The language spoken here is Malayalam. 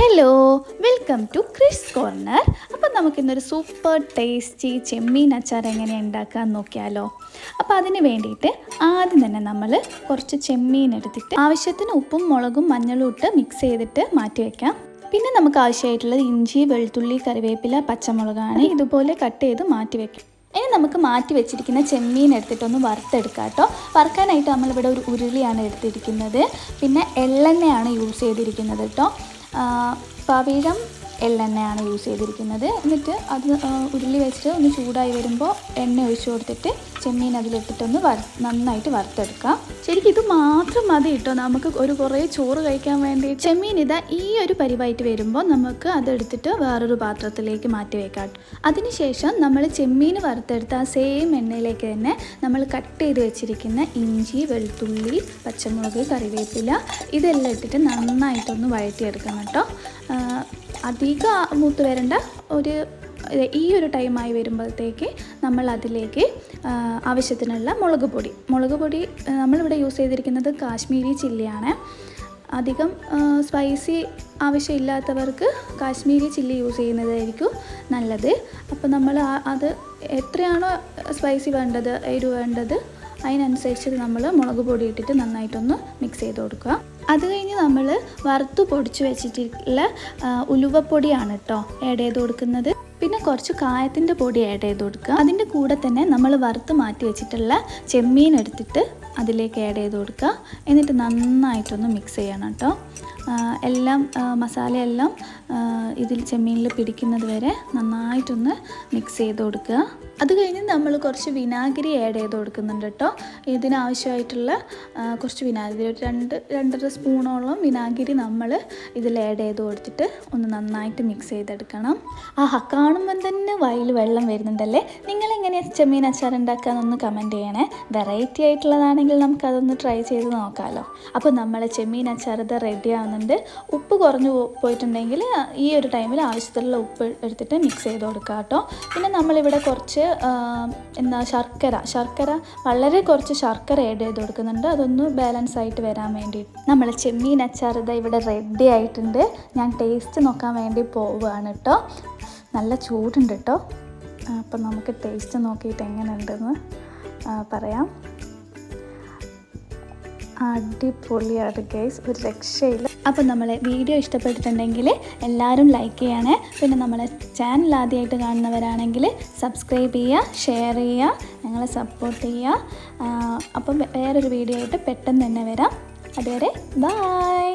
Hello welcome to Chris corner അപ്പം നമുക്കിന്നൊരു സൂപ്പർ ടേസ്റ്റി ചെമ്മീൻ അച്ചാർ എങ്ങനെ ഉണ്ടാക്കാൻ നോക്കിയാലോ. അപ്പോൾ അതിന് വേണ്ടിയിട്ട് ആദ്യം തന്നെ നമ്മൾ കുറച്ച് ചെമ്മീൻ എടുത്തിട്ട് ആവശ്യത്തിന് ഉപ്പും മുളകും മഞ്ഞളും ഇട്ട് മിക്സ് ചെയ്തിട്ട് മാറ്റി വയ്ക്കാം പിന്നെ നമുക്ക് ആവശ്യമായിട്ടുള്ളത് ഇഞ്ചി വെളുത്തുള്ളി കറിവേപ്പില പച്ചമുളകാണ്. ഇതുപോലെ കട്ട് ചെയ്ത് മാറ്റി വെക്കാം. ഇനി നമുക്ക് മാറ്റി വെച്ചിരിക്കുന്ന ചെമ്മീൻ എടുത്തിട്ടൊന്ന് വറുത്തെടുക്കാം കേട്ടോ. വറുക്കാനായിട്ട് നമ്മളിവിടെ ഒരു ഉരുളിയാണ് എടുത്തിരിക്കുന്നത്. പിന്നെ എള്ളെണ്ണയാണ് യൂസ് ചെയ്തിരിക്കുന്നത് കേട്ടോ. പവിഴം എള്ളെണ്ണയാണ് യൂസ് ചെയ്തിരിക്കുന്നത്. എന്നിട്ട് അത് ഉരുളി വെച്ചിട്ട് ഒന്ന് ചൂടായി വരുമ്പോൾ എണ്ണ ഒഴിച്ചു കൊടുത്തിട്ട് ചെമ്മീൻ അതിലിട്ടിട്ടൊന്ന് വറ നന്നായിട്ട് വറുത്തെടുക്കാം. ശരിക്കും ഇത് മാത്രം മതി കേട്ടോ. നമുക്ക് ഒരു കുറേ ചോറ് കഴിക്കാൻ വേണ്ടി ചെമ്മീൻ ഇതാ ഈ ഒരു പരിവായിട്ട് വരുമ്പോൾ നമുക്ക് അതെടുത്തിട്ട് വേറൊരു പാത്രത്തിലേക്ക് മാറ്റി വെക്കാം. അതിനുശേഷം നമ്മൾ ചെമ്മീൻ വറുത്തെടുത്ത ആ സെയിം എണ്ണയിലേക്ക് തന്നെ നമ്മൾ കട്ട് ചെയ്ത് വെച്ചിരിക്കുന്ന ഇഞ്ചി വെളുത്തുള്ളി പച്ചമുളക് കറിവേപ്പില ഇതെല്ലാം ഇട്ടിട്ട് നന്നായിട്ടൊന്ന് വഴറ്റിയെടുക്കണം കേട്ടോ. അധികം മൂത്ത് വരേണ്ട ഒരു ഈ ഒരു ടൈമായി വരുമ്പോഴത്തേക്ക് നമ്മൾ അതിലേക്ക് ആവശ്യത്തിനുള്ള മുളക് പൊടി. മുളക് പൊടി നമ്മളിവിടെ യൂസ് ചെയ്തിരിക്കുന്നത് കാശ്മീരി ചില്ലിയാണ് അധികം സ്പൈസി ആവശ്യമില്ലാത്തവർക്ക് കാശ്മീരി ചില്ലി യൂസ് ചെയ്യുന്നതായിരിക്കും നല്ലത്. അപ്പോൾ നമ്മൾ അത് എത്രയാണോ സ്പൈസി വേണ്ടത് എരിവ് വേണ്ടത് അതിനനുസരിച്ച് നമ്മൾ മുളക് പൊടി ഇട്ടിട്ട് നന്നായിട്ടൊന്ന് മിക്സ് ചെയ്ത് കൊടുക്കുക. അത് കഴിഞ്ഞ് നമ്മൾ വറുത്ത് പൊടിച്ച് വെച്ചിട്ടുള്ള ഉലുവപ്പൊടിയാണ് കേട്ടോ ആഡ് ചെയ്ത് കൊടുക്കുന്നത്. പിന്നെ കുറച്ച് കായത്തിന്റെ പൊടി ആഡ് ചെയ്ത് കൊടുക്കുക. അതിന്റെ കൂടെ തന്നെ നമ്മൾ വറുത്ത് മാറ്റി വെച്ചിട്ടുള്ള ചെമ്മീൻ എടുത്തിട്ട് അതിലേക്ക് ആഡ് ചെയ്ത് കൊടുക്കുക. എന്നിട്ട് നന്നായിട്ടൊന്ന് മിക്സ് ചെയ്യണം കേട്ടോ. എല്ലാം മസാലയെല്ലാം ഇതിൽ ചെമ്മീനിൽ പിടിക്കുന്നത് വരെ നന്നായിട്ടൊന്ന് മിക്സ് ചെയ്ത് കൊടുക്കുക. അത് കഴിഞ്ഞ് നമ്മൾ കുറച്ച് വിനാഗിരി ആഡ് ചെയ്ത് കൊടുക്കുന്നുണ്ട് കേട്ടോ. ഇതിനാവശ്യമായിട്ടുള്ള കുറച്ച് വിനാഗിരി ഒരു രണ്ട് രണ്ടര സ്പൂണോളം വിനാഗിരി നമ്മൾ ഇതിൽ ആഡ് ചെയ്ത് കൊടുത്തിട്ട് ഒന്ന് നന്നായിട്ട് മിക്സ് ചെയ്തെടുക്കണം. ആഹാ കാണുമ്പം തന്നെ വയൽ വെള്ളം വരുന്നുണ്ടല്ലേ? നിങ്ങളെങ്ങനെയാണ് ചെമ്മീൻ അച്ചാർ ഉണ്ടാക്കാമെന്നൊന്ന് കമന്റ് ചെയ്യണേ. വെറൈറ്റി ആയിട്ടുള്ളതാണെങ്കിൽ നമുക്കതൊന്ന് ട്രൈ ചെയ്ത് നോക്കാമല്ലോ അപ്പോൾ നമ്മൾ ചെമ്മീൻ അച്ചാറത് റെഡി ആവുന്നുണ്ട്. ഉപ്പ് കുറഞ്ഞു പോയിട്ടുണ്ടെങ്കിൽ ഈ ഒരു ടൈമിൽ ആവശ്യത്തിലുള്ള ഉപ്പ് എടുത്തിട്ട് മിക്സ് ചെയ്ത് കൊടുക്കുക കേട്ടോ പിന്നെ നമ്മളിവിടെ കുറച്ച് എന്താ ശർക്കര. ശർക്കര വളരെ കുറച്ച് ശർക്കര ആഡ് ചെയ്ത് കൊടുക്കുന്നുണ്ട്. അതൊന്ന് ബാലൻസ് ആയിട്ട് വരാൻ വേണ്ടി നമ്മൾ ചെമ്മീൻ അച്ചാറത് ഇവിടെ റെഡി ആയിട്ടുണ്ട്. ഞാൻ ടേസ്റ്റ് നോക്കാൻ വേണ്ടി പോവുകയാണ് കേട്ടോ നല്ല ചൂടുണ്ട് കേട്ടോ അപ്പം നമുക്ക് ടേസ്റ്റ് നോക്കിയിട്ട് എങ്ങനെയുണ്ടെന്ന് പറയാം. അടിപൊളിയാണ് ഗൈസ് ഒരു രക്ഷയില്ല. അപ്പോൾ നമ്മളെ വീഡിയോ ഇഷ്ടപ്പെട്ടിട്ടുണ്ടെങ്കിൽ എല്ലാവരും ലൈക്ക് ചെയ്യണേ. പിന്നെ നമ്മളെ ചാനൽ ആദ്യമായിട്ട് കാണുന്നവരാണെങ്കിൽ സബ്സ്ക്രൈബ് ചെയ്യുക ഷെയർ ചെയ്യുക ഞങ്ങളെ സപ്പോർട്ട് ചെയ്യുക. അപ്പം വേറൊരു വീഡിയോ ആയിട്ട് പെട്ടെന്ന് തന്നെ വരാം. അതുവരെ ബായ്